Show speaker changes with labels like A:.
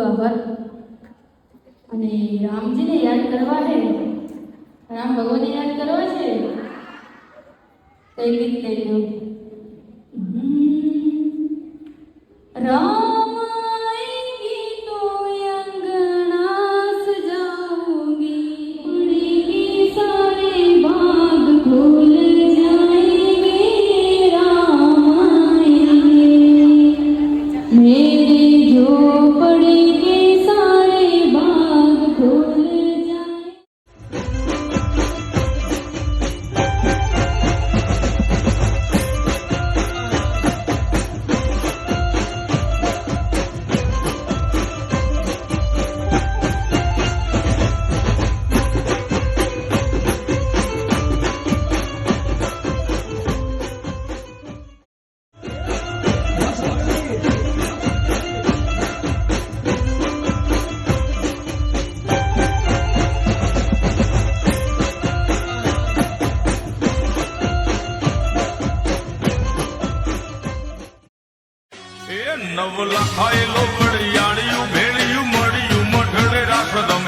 A: આભાર. અને રામજીને યાદ કરવા છે? રામ ભગવાનને યાદ કરવા છે? કઈ ગીત કહી રામ એ નવલા ખાયેલો વડિયાળિયું ભેળિયું
B: મળ્યું મઢડે રાખદમ